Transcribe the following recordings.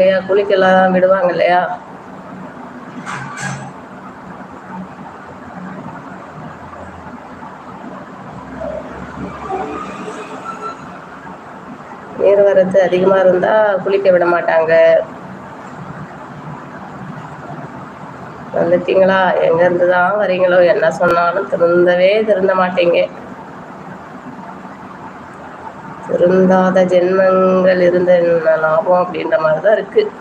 இல்லையா? குளிக்கலாம் விடுவாங்க இல்லையா? நீர் வரத்து அதிகமாக இருந்தால் குளிக்க விட மாட்டாங்க. வந்துட்டீங்களா? எங்கேருந்து தான் வரீங்களோ என்ன சொன்னாலும் திருந்தவே திருந்த மாட்டீங்க. இருந்தாத ஜென்மங்கள் இருந்த லாபம் அப்படின்ற மாதிரி தான் இருக்குது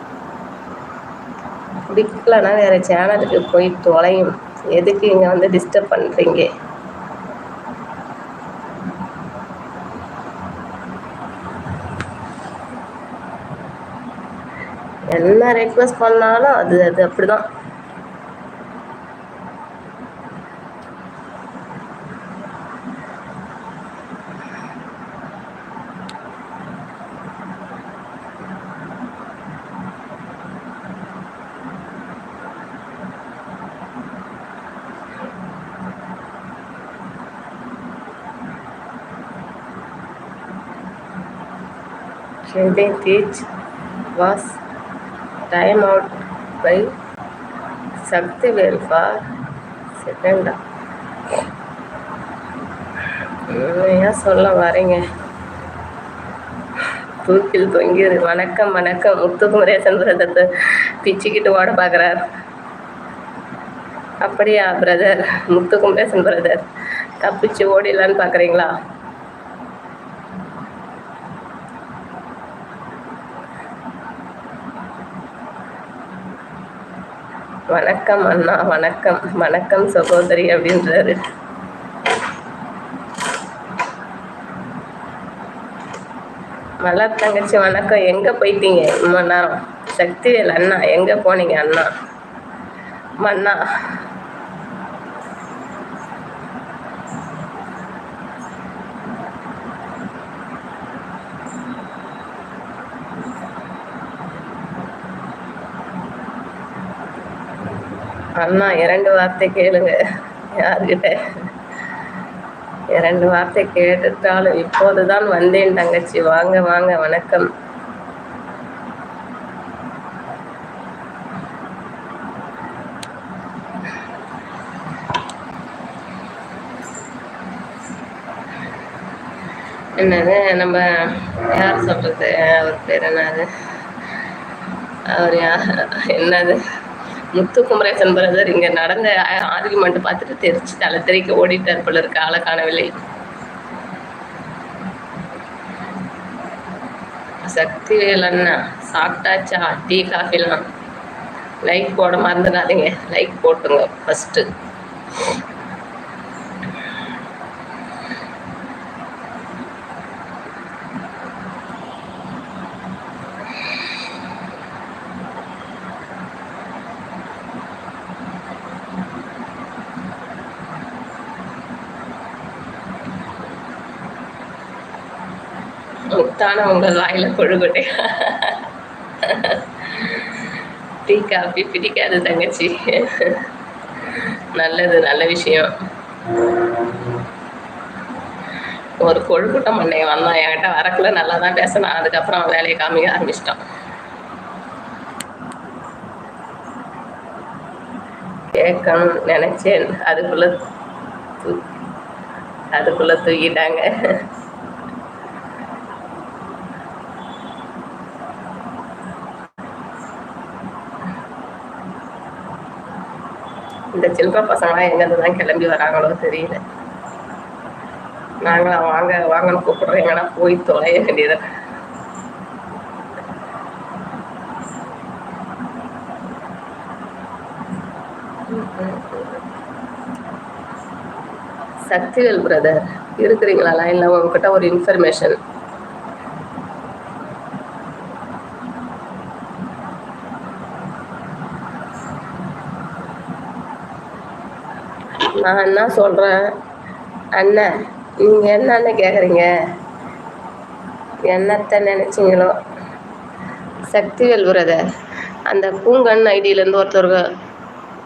பிடிக்கலன்னா வேறு சேனலுக்கு போய் தொலையும். எதுக்கு இங்கே வந்து டிஸ்டர்ப் பண்ணுறீங்க என்ன ரெக்வஸ்ட் பண்ணாலும் அது அது அப்படிதான். Trending teach was time out by Shaktivel for second. உண்மையாக சொல்ல வரீங்க? தூக்கில் தொங்கிரு வணக்கம் வணக்கம். முத்துக்குமரேசன் பிரதத்தை பிச்சுக்கிட்டு ஓட பார்க்குறார். அப்படியா பிரதர் முத்துக்குமரேசன் பிரதர் தப்பிச்சு ஓடிடலான்னு பார்க்குறீங்களா? வணக்கம் அண்ணா வணக்கம். வணக்கம் சகோதரி அப்படின்றாரு. மலர் தங்கச்சி வணக்கம். எங்கே போயிட்டீங்க? இவ்வளோ நேரம் சக்திவேல் அண்ணா. எங்கே போனீங்க அண்ணா? மண்ணா அண்ணா இரண்டு வார்த்தை கேளுங்க. யாருக்கிட்ட இரண்டு வார்த்தை கேட்டுட்டாலும் இப்போதுதான் வந்தேன் தங்கச்சி. வாங்க வாங்க வணக்கம். என்னது நம்ம யார் சொல்றது? அவர் பேர் என்னது? அவர் யார்? என்னது? முத்து குமரேசன் பிரதர் இங்கே நடந்த ஆர்குமெண்ட் பார்த்துட்டு தெரிச்சு தலை தெறிக்க ஓடிட்டார் போல இருக்கு. ஆளை காணவில்லை. சக்தி அண்ணா சாப்பிட்டாச்சா? டீ காஃபிலாம். லைக் போட மறந்துடாதீங்க. லைக் போட்டுங்க ஃபஸ்ட்டு முத்தான உங்கள் வாயில கொழுகுட்டே. டீ காஃபி பிடிக்காது தங்கச்சி. நல்லது நல்ல விஷயம். ஒரு கொழுக்கூட்டம் மண்ணைய வந்தான் என்கிட்ட வரக்குள்ள நல்லா தான் பேசினான். அதுக்கப்புறம் அவன் வேலையை காமிக்க ஆரம்பிச்சிட்டான். கேட்கணும்னு நினைச்சேன். அதுக்குள்ள தூ அதுக்குள்ள தூக்கிட்டாங்க. இந்த சில்பா பசங்களாம் எங்கேருந்து தான் கிளம்பி வராங்களோ தெரியல. நாங்களாம் வாங்க வாங்கன்னு கூப்பிடுறீங்கன்னா போய் தொலைய வேண்டியது. சக்திவேல் பிரதர் இருக்கிறீங்களா இல்லை உங்ககிட்ட ஒரு இன்ஃபர்மேஷன் நான் என்ன சொல்கிறேன் அண்ணன் நீங்கள் என்னன்னு கேட்குறீங்க என்னத்தை நினச்சிங்களோ? சக்திவேல் பிரதர் அந்த பூங்கன் ஐடியிலேருந்து ஒருத்தர்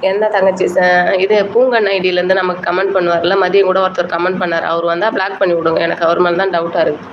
என்ன தங்கச்சி ச இது பூங்கன் ஐடியிலேருந்து நமக்கு கமெண்ட் பண்ணுவார்ல மதியம் கூட ஒருத்தர் கமெண்ட் பண்ணார். அவர் வந்தால் பிளாக் பண்ணி விடுங்க எனக்கு அவர் மேலே தான் டவுட்டாக இருக்குது